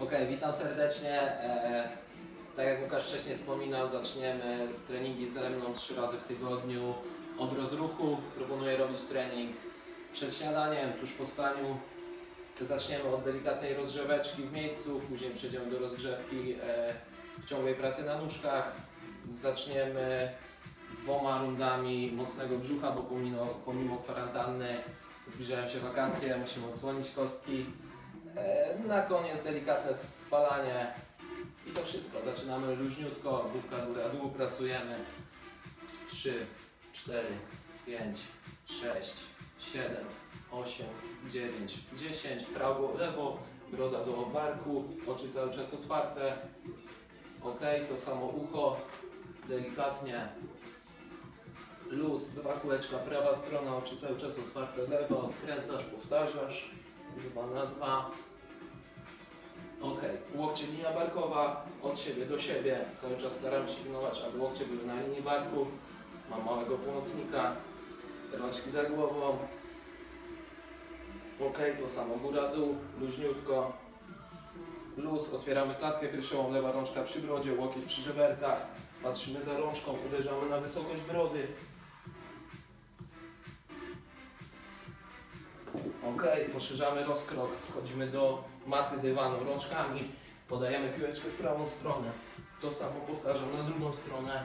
Okej, witam serdecznie. E, tak jak Łukasz wcześniej wspominał, zaczniemy treningi ze mną trzy razy w tygodniu. Od rozruchu proponuję robić trening przed śniadaniem, tuż po staniu. Zaczniemy od delikatnej rozgrzeweczki w miejscu, później przejdziemy do rozgrzewki e, w ciągłej pracy na nóżkach. Zaczniemy dwoma rundami mocnego brzucha, bo pomimo, pomimo kwarantanny zbliżają się wakacje, musimy odsłonić kostki. E, Na koniec delikatne spalanie i to wszystko. Zaczynamy luźniutko, główka góra dół, pracujemy 3, 4, 5, 6, 7, 8, 9, 10, prawo, lewo, broda do barku, oczy cały czas otwarte. Ok, to samo ucho, delikatnie. Luz, dwa kółeczka, prawa strona, oczy cały czas otwarte, lewo, odkręcasz, powtarzasz. Dwa na dwa. Ok, łokcie linia barkowa, od siebie do siebie. Cały czas staramy się pilnować, aby łokcie były na linii barku. Mam małego pomocnika, rączki za głową. Ok, to samo góra-dół, luźniutko. Luz, otwieramy klatkę piersiową, lewa rączka przy brodzie, łokieć przy żeberkach. Patrzymy za rączką, uderzamy na wysokość brody. Ok, poszerzamy rozkrok, schodzimy do maty dywanu rączkami, podajemy piłeczkę w prawą stronę. To samo powtarzam na drugą stronę.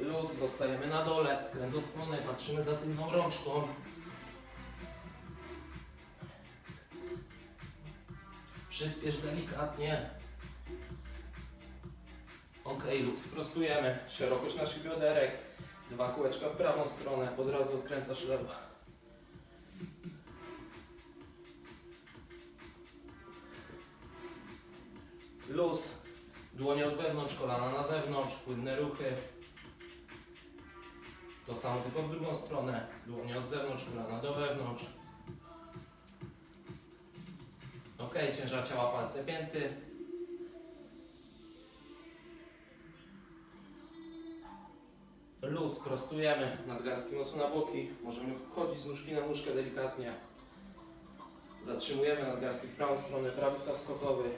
Luz, zostajemy na dole, skręt do skłony, patrzymy za tylną rączką. Przyspiesz delikatnie. Ok, luz, sprostujemy. Szerokość naszych bioderek. Dwa kółeczka w prawą stronę, od razu odkręcasz lewo. Luz, dłonie od wewnątrz, kolana na zewnątrz, płynne ruchy. To samo tylko w drugą stronę, dłonie od zewnątrz, kolana do wewnątrz. Ok, ciężar ciała, palce pięty. Luz, prostujemy, nadgarstki mocno na boki. Możemy chodzić z nóżki na nóżkę delikatnie. Zatrzymujemy nadgarstki w prawą stronę, prawy staw skokowy.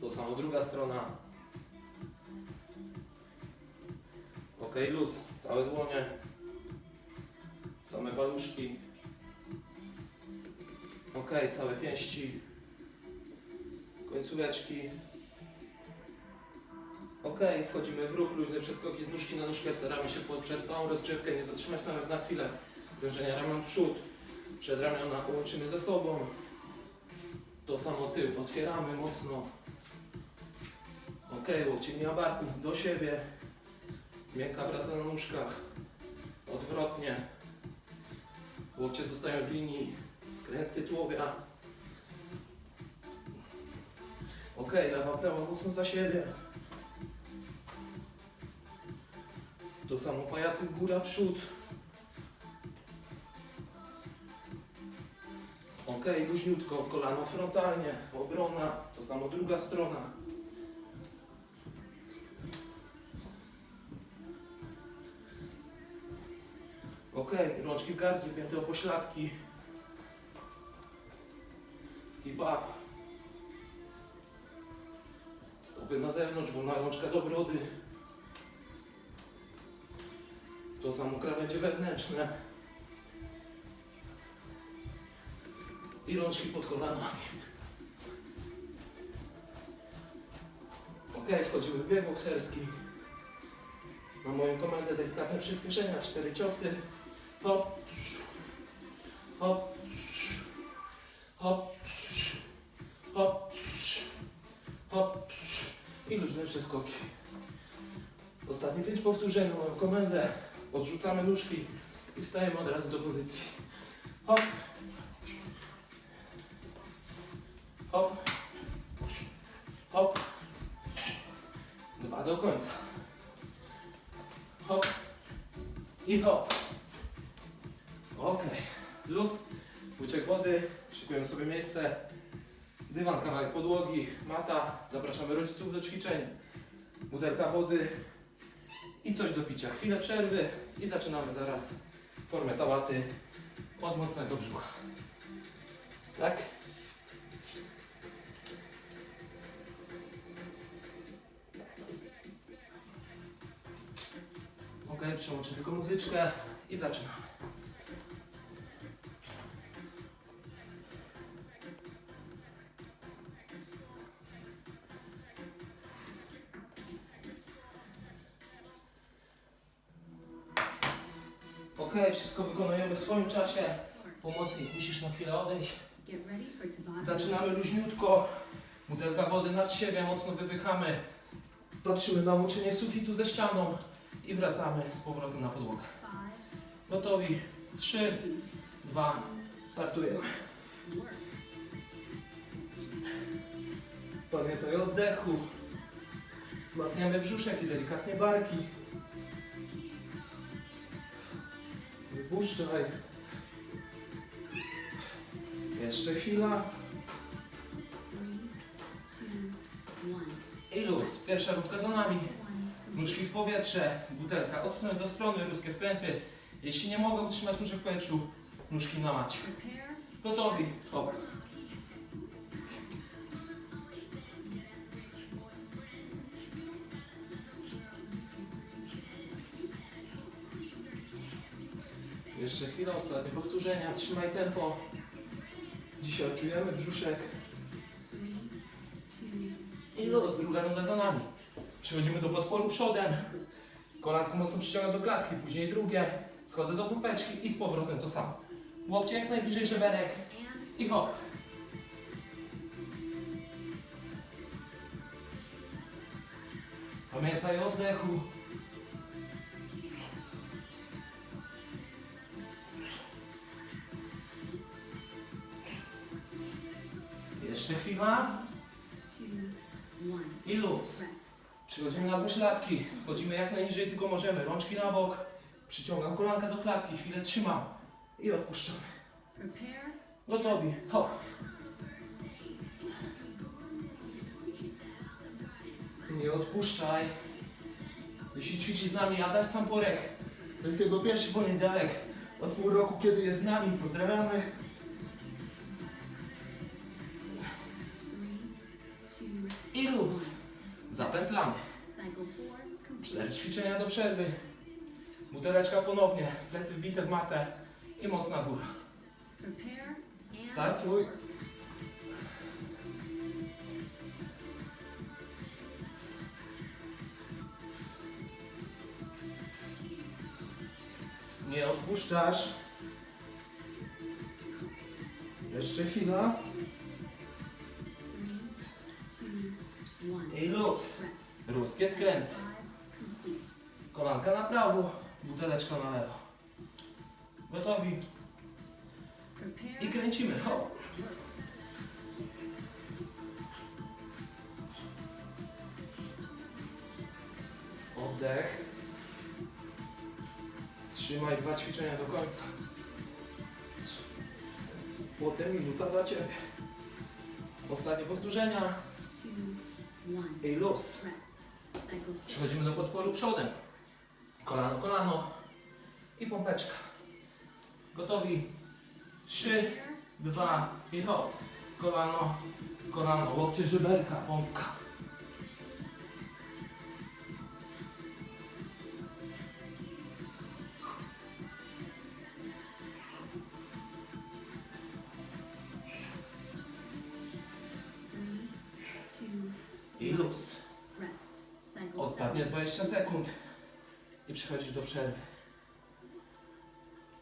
To samo druga strona. Ok, luz, całe dłonie. Same paluszki. Ok, całe pięści. Końcóweczki. Ok, wchodzimy w ruch, luźne przeskoki z nóżki na nóżkę, staramy się przez całą rozgrzewkę nie zatrzymać nawet na chwilę. Wężenia ramion przód, przedramiona połączymy ze sobą. To samo tył, otwieramy mocno. Ok, łokcie linia barków do siebie. Miękka praca na nóżkach. Odwrotnie. Łokcie zostają w linii. Skręt tytułowia. Ok, lewa, prawa mocno za siebie. To samo pajacyk góra, przód. Ok, luźniutko, kolano frontalnie, obrona, to samo druga strona. Ok, rączki w gardzie, pięte o pośladki. Skip up. Stopy na zewnątrz, wolna rączka do brody. To samo krawędzie wewnętrzne. I rączki pod kolanami. Ok, wchodzimy w bieg bokserski. Na moją komendę delikatne przyspieszenia, cztery ciosy. Hop, hop, hop, hop, hop i luźne przeskoki. Ostatnie pięć powtórzeń na moją komendę. Odrzucamy nóżki i wstajemy od razu do pozycji. Hop. Hop. Hop. Dwa do końca. Hop. I hop. Ok. Luz. Uciek wody. Szykujemy sobie miejsce. Dywan, kawałek podłogi, mata. Zapraszamy rodziców do ćwiczeń. Butelka wody i coś do picia. Chwilę przerwy i zaczynamy zaraz formę tałaty od mocnego brzucha. Tak? Ok, przełączę tylko muzyczkę i zaczynamy. Siebie, mocno wypychamy. Patrzymy na łączenie sufitu ze ścianą i wracamy z powrotem na podłogę. Gotowi? Trzy, dwa, startujemy. work. Pamiętaj o oddechu. Wzmacniamy brzuszek i delikatnie barki. Wypuszczaj. Jeszcze chwila. Pierwsza rundka za nami. Nóżki w powietrze, butelka od strony do strony, ruskie skręty. Jeśli nie mogę utrzymać nóżek w powietrzu, nóżki na macie. Gotowi? Hop. Jeszcze chwila, ostatnie powtórzenia. Trzymaj tempo. Dzisiaj odczujemy brzuszek. I luz, druga runda za nami. Przechodzimy do podporu przodem. Kolanko mocno przyciąga do klatki, później drugie. Schodzę do pupeczki i z powrotem to samo. Łokcie jak najbliżej żeberek i hop. Pamiętaj o oddechu. Jeszcze chwila two, one. i luz. Rest. Przechodzimy na pośladki. Schodzimy jak najniżej tylko możemy. Rączki na bok. Przyciągam kolanka do klatki. Chwilę trzymam. I odpuszczamy. Gotowi. Hop. Nie odpuszczaj. Jeśli ćwiczy z nami Adaś Samporek, to jest jego pierwszy poniedziałek od pół roku, kiedy jest z nami. Pozdrawiamy. I luz. Zapętlamy. Cztery ćwiczenia do przerwy. Buteleczka ponownie. Plecy wbite w matę. I mocna góra. Startuj. Nie odpuszczasz. Jeszcze chwila. I luz. Ruskie skręty. Kolanka na prawo, buteleczka na lewo. Gotowi. I kręcimy. Hop. Oddech. Trzymaj dwa ćwiczenia do końca. Potem minuta dla Ciebie. Ostatnie powtórzenia. I luz. Przechodzimy do podporu przodem. Kolano, kolano i pompeczka. Gotowi? Trzy, dwa i hop. Kolano, kolano, łokcie żeberka, pompka. I przechodzisz do przerwy.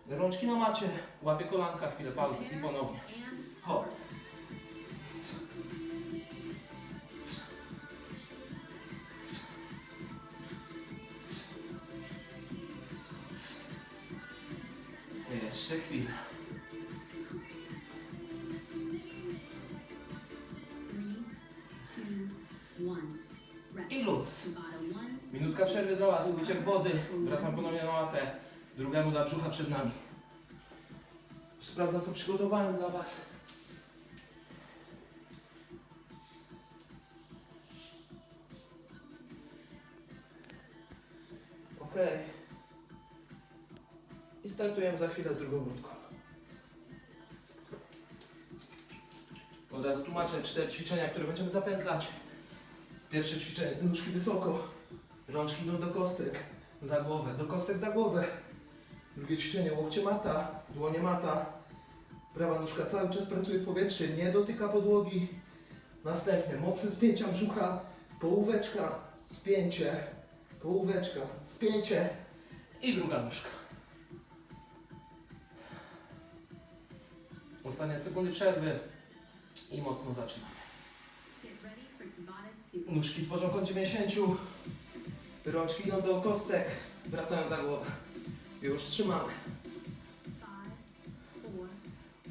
Rączki na macie, łapie kolanka, chwilę pauzy i ponownie. Hop. Jeszcze chwilę. przerwy za łas, uciem wody, wracam ponownie na łatę. Druga da brzucha przed nami. Sprawda co przygotowałem dla Was. Ok. I startujemy za chwilę drugą rundką. Od razu tłumaczę cztery ćwiczenia, które będziemy zapętlać. Pierwsze ćwiczenie, nóżki wysoko rączki idą do kostek, za głowę, do kostek za głowę. Drugie ćwiczenie, łokcie mata, dłonie mata. Prawa nóżka cały czas pracuje w powietrzu, nie dotyka podłogi. Następnie mocne spięcia brzucha, połóweczka, spięcie, połóweczka, spięcie i druga nóżka. Ostatnie sekundy przerwy i mocno zaczynamy. Get ready for Tabata 2. Nóżki tworzą kąt 90, rączki idą do kostek, wracają za głowę. Już trzymamy.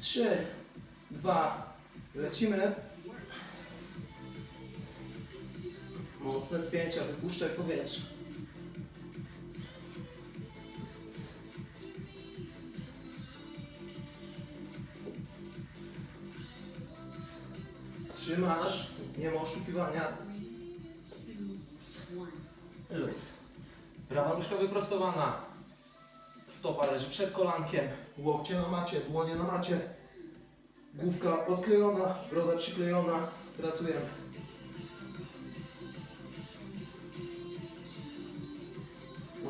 5, 4, 3, 2, lecimy. Mocne spięcia, wypuszczaj powietrze. Trzymasz, nie ma oszukiwania. Wyprostowana. Stopa leży przed kolankiem. Łokcie na macie, dłonie na macie. Główka odklejona, broda przyklejona. Pracujemy.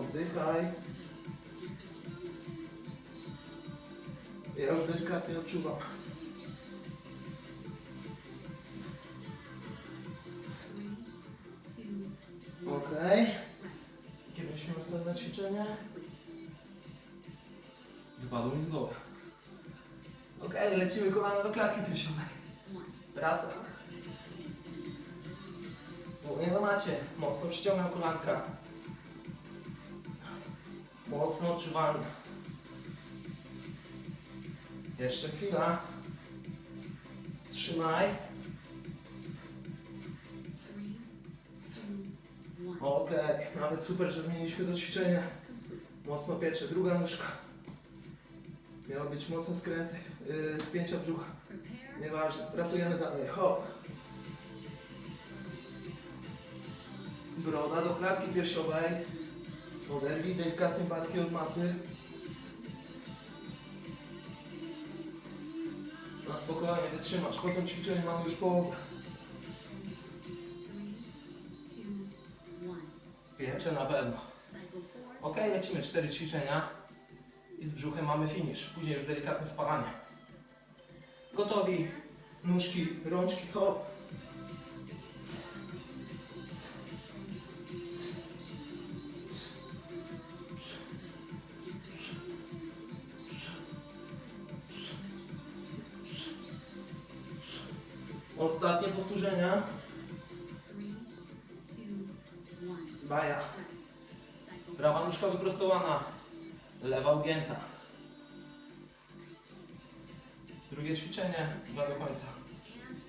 Oddychaj. Ja już delikatnie odczuwam. 3, 2, 1. Okej. Rest. Następne ćwiczenie? Wypadło mi z głowy. Okej, lecimy kolana do klatki piersiowej. 1. Praca. Dłonie na macie. Mocno przyciągam kolanka. Mocno odczuwalnie. Jeszcze chwila. Trzymaj. 2, 1. Okej, nawet super, że zmieniliśmy to ćwiczenie. Mocno piecze. Druga nóżka. Miało być mocno skręty, yy, spięcia brzucha. Nieważne, pracujemy dalej. Hop. Broda do klatki piersiowej. Oderwij delikatnie barki od maty. Na spokojnie wytrzymasz. Po tym ćwiczeniu mamy już połowę. 1. Piecze na pewno. Cycle 4. Ok, lecimy. Cztery ćwiczenia. I z brzuchem mamy finish. Później już delikatne spalanie. Gotowi. Nóżki, rączki, hop. Ostatnie powtórzenia. Baja. Prawa nóżka wyprostowana, lewa ugięta. Drugie ćwiczenie, dwa do końca.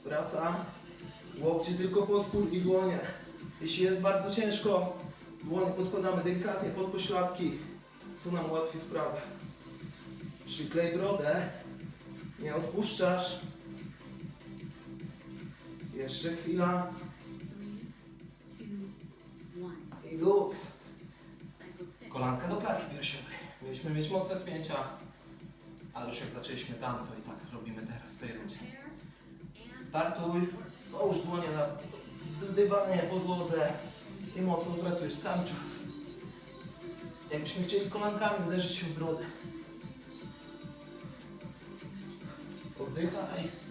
Wraca, łokcie tylko podpór i dłonie. Jeśli jest bardzo ciężko, dłonie podkładamy delikatnie pod pośladki, co nam ułatwi sprawę. Przyklej brodę, nie odpuszczasz. Jeszcze chwila i luz. Cycle 6. Kolanka do klatki piersiowej. Mieliśmy mieć mocne spięcia, ale już jak zaczęliśmy tam, to i tak robimy teraz w tej rundzie. Startuj, połóż dłonie na dywanie, podłodze i mocno pracujesz cały czas. Jakbyśmy chcieli kolankami uderzyć się w brodę. Oddychaj.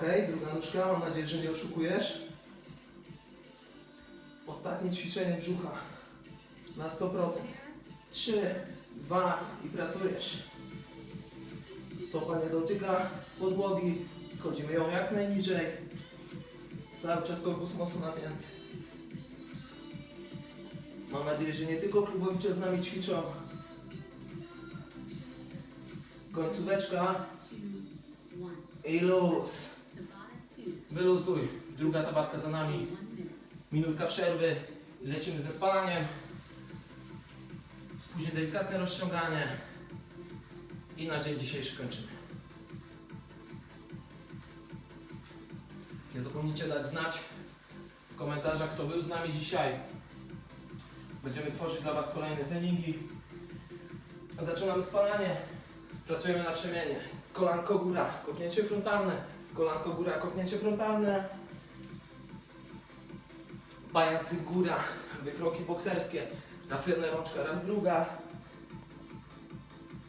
Ok, druga nóżka, mam nadzieję, że nie oszukujesz. Ostatnie ćwiczenie brzucha na 100%. 3, 2 i pracujesz. Stopa nie dotyka podłogi, schodzimy ją jak najniżej. Cały czas korpus mocno napięty. Mam nadzieję, że nie tylko klubowicze z nami ćwiczą. Końcóweczka 2, 1. i luz. Tabata 2. Wyluzuj. Druga tabatka za nami. 1 minute. Minutka przerwy. Lecimy ze spalaniem. Później delikatne rozciąganie. I na dzień dzisiejszy kończymy. Nie zapomnijcie dać znać w komentarzach, kto był z nami dzisiaj. Będziemy tworzyć dla Was kolejne treningi. Zaczynamy spalanie. Pracujemy na przemianie. Kolanko góra, kopnięcie frontalne. Kolanko góra, kopnięcie frontalne. Pajacy góra, wykroki bokserskie. Jedna rączka, raz druga.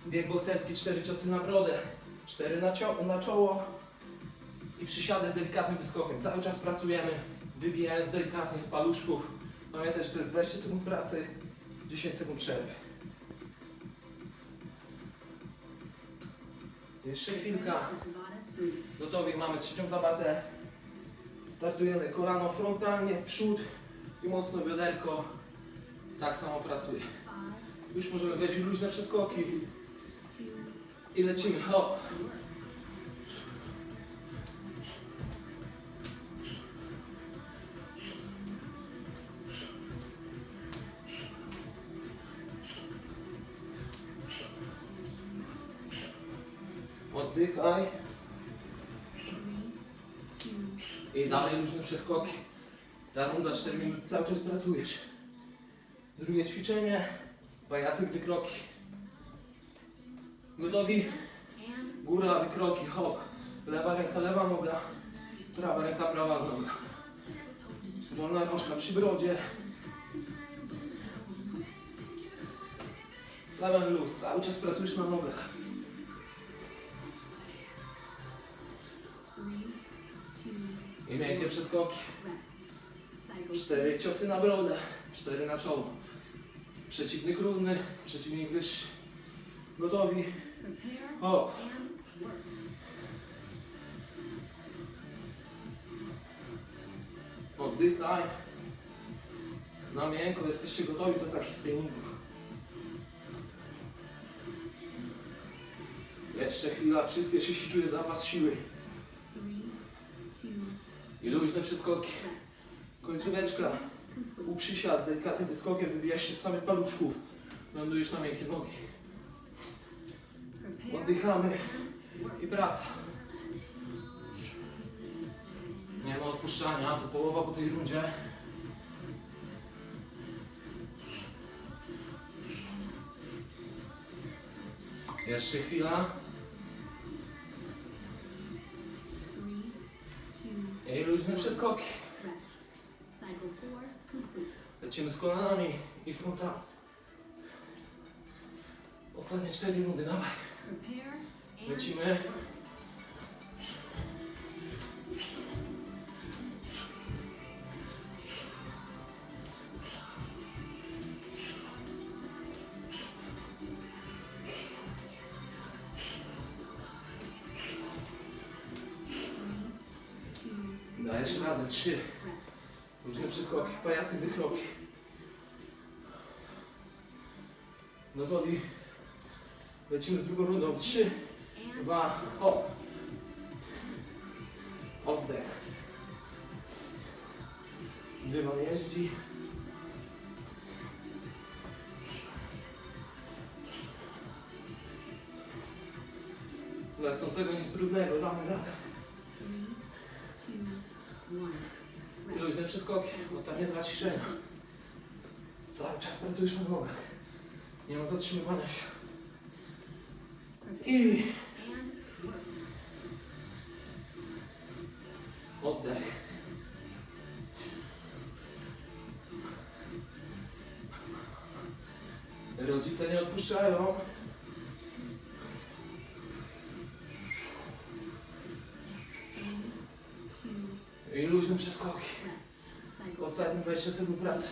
Bieg bokserski, cztery ciosy na brodę. Cztery na, na czoło. I przysiady z delikatnym wyskokiem. Cały czas pracujemy, wybijając delikatnie z paluszków. Pamiętaj, że to jest 20 sekund pracy, 10 sekund przerwy. Jeszcze chwilka. Gotowi, mamy trzecią tabatę. Startujemy kolano frontalnie przód i mocno bioderko. Tak samo pracuje. Już możemy wejść w luźne przeskoki i lecimy. Hop. Oddychaj. Dalej luźne przeskoki. Ta runda 4 minuty cały czas pracujesz. Drugie ćwiczenie. Pajacyk wykroki. Gotowi? Góra, wykroki, hop. Lewa ręka, lewa noga. Prawa ręka, prawa noga. Wolna rączka przy brodzie. Lewy luz, cały czas pracujesz na nogach. three, two, I miękkie przeskoki. Cztery ciosy na brodę, cztery na czoło. Przeciwnik równy, przeciwnik wyższy. Gotowi? Hop. Oddychaj. Na miękko, jesteście gotowi do takich treningów. Jeszcze chwila, przyspieszy się, czuję zapas siły. I luźne rest. Końcóweczka. U przysiad z delikatnym wyskokiem wybijasz się z samych paluszków. Lądujesz na miękkie nogi. Oddychamy i praca. Nie ma odpuszczania, to połowa po tej rundzie. Jeszcze chwila. I luźne przeskoki. Lecimy z kolanami i frontami. Ostatnie cztery rundy, dawaj. Lecimy. Dajesz radę. Trzy. Luźne przeskoki, pajaty, wykroki. Gotowi. Lecimy z drugą rundą. Trzy, dwa, hop. Oddech. Dywan jeździ. Zatrzymywania się. Prepare I oddech. Rodzice nie odpuszczają. I luźne przeskoki. Ostatnie 20 sekund pracy.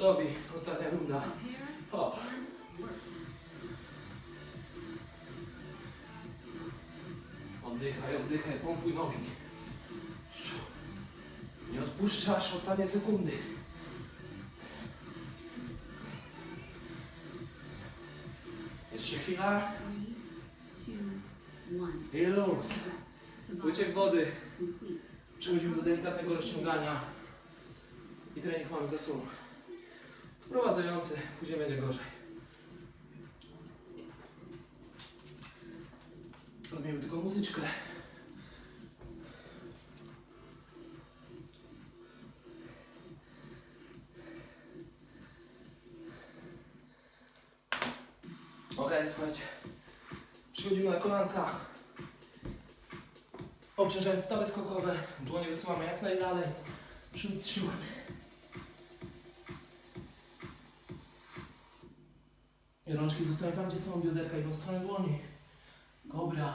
Gotowi. Ostatnia runda. Hop. Oddychaj, oddychaj, pompuj nogi. Nie odpuszczasz ostatnie sekundy. Jeszcze chwila i luz. Wyciek wody. Przechodzimy do delikatnego rozciągania. I trening mamy za sobą wprowadzający, później będzie gorzej. Zrobimy tylko muzyczkę. Ok, słuchajcie. Przychodzimy na kolanka. Obciążając stawy skokowe, dłonie wysyłamy jak najdalej. Przód. Rączki zostają tam, gdzie są bioderka i w stronę dłoni. Kobra.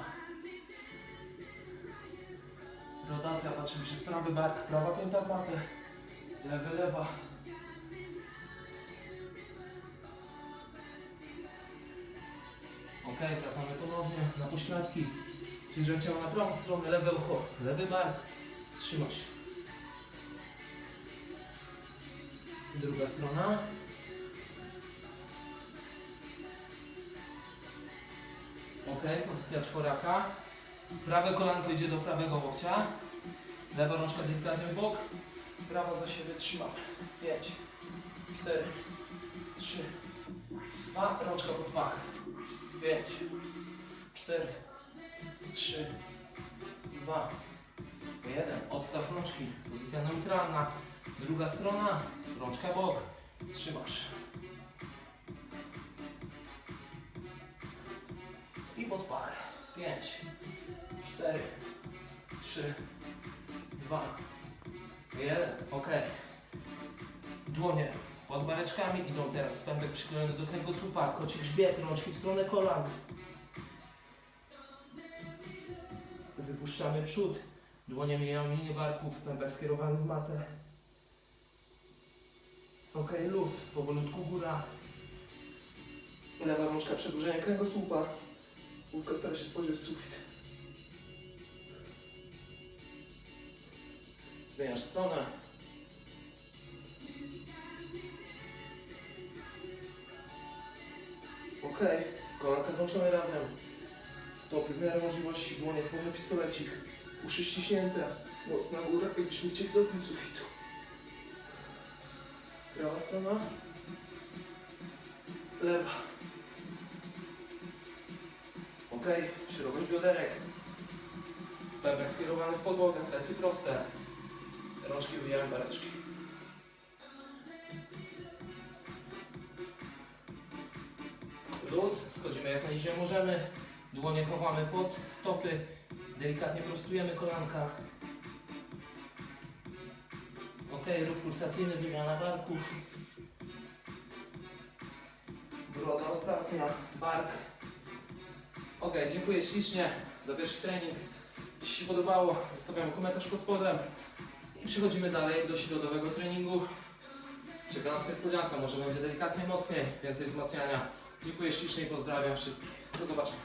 Rotacja, patrzymy przez prawy bark, prawa pięta w matę. Lewy, lewa. Ok, wracamy ponownie na pośladki. Ciężar ciała na prawą stronę, lewe ucho, lewy bark. Trzymasz. Druga strona. Ok, pozycja czworaka. Prawe kolanko idzie do prawego łokcia. Lewa rączka delikatnie w bok. Prawa za siebie trzymamy. 5, 4, 3, 2, rączka pod pachę. 5, 4, 3, 2, 1. Odstaw rączki. Pozycja neutralna. Druga strona. Rączka bok. Trzymasz. 3, 2, 1. Ok. Dłonie pod bareczkami idą teraz. Pępek przyklejony do kręgosłupa. Koci grzbiet, rączki w stronę kolan. Wypuszczamy przód. Dłonie mijają linię barków. Pępek skierowany w matę. Ok, luz. Powolutku góra. Lewa rączka przedłużenie kręgosłupa. Główka stara się spojrzeć w sufit. Zmieniasz stronę. Ok, kolanka złączone razem. Stopy w miarę możliwości, dłonie słowy pistolecik. Uszy ściśnięte, mocna góra, jakbyśmy chcieli dotknąć sufitu. Prawa strona. Lewa. Ok, szerokość bioderek. Pępek skierowany w podłogę, plecy proste. Rączki wyjęły bareczki. Luz, schodzimy jak najniżej możemy. Dłonie chowamy pod stopy. Delikatnie prostujemy kolanka. Ok, ruch pulsacyjny, wymiana barków. Broda ostatnia, bark. Ok, dziękuję ślicznie za pierwszy trening. Jeśli się podobało, zostawiam komentarz pod spodem. Przechodzimy dalej do środowego treningu. Czeka nas niespodzianka, może będzie delikatnie mocniej, więcej wzmacniania. Dziękuję ślicznie i pozdrawiam wszystkich. Do zobaczenia.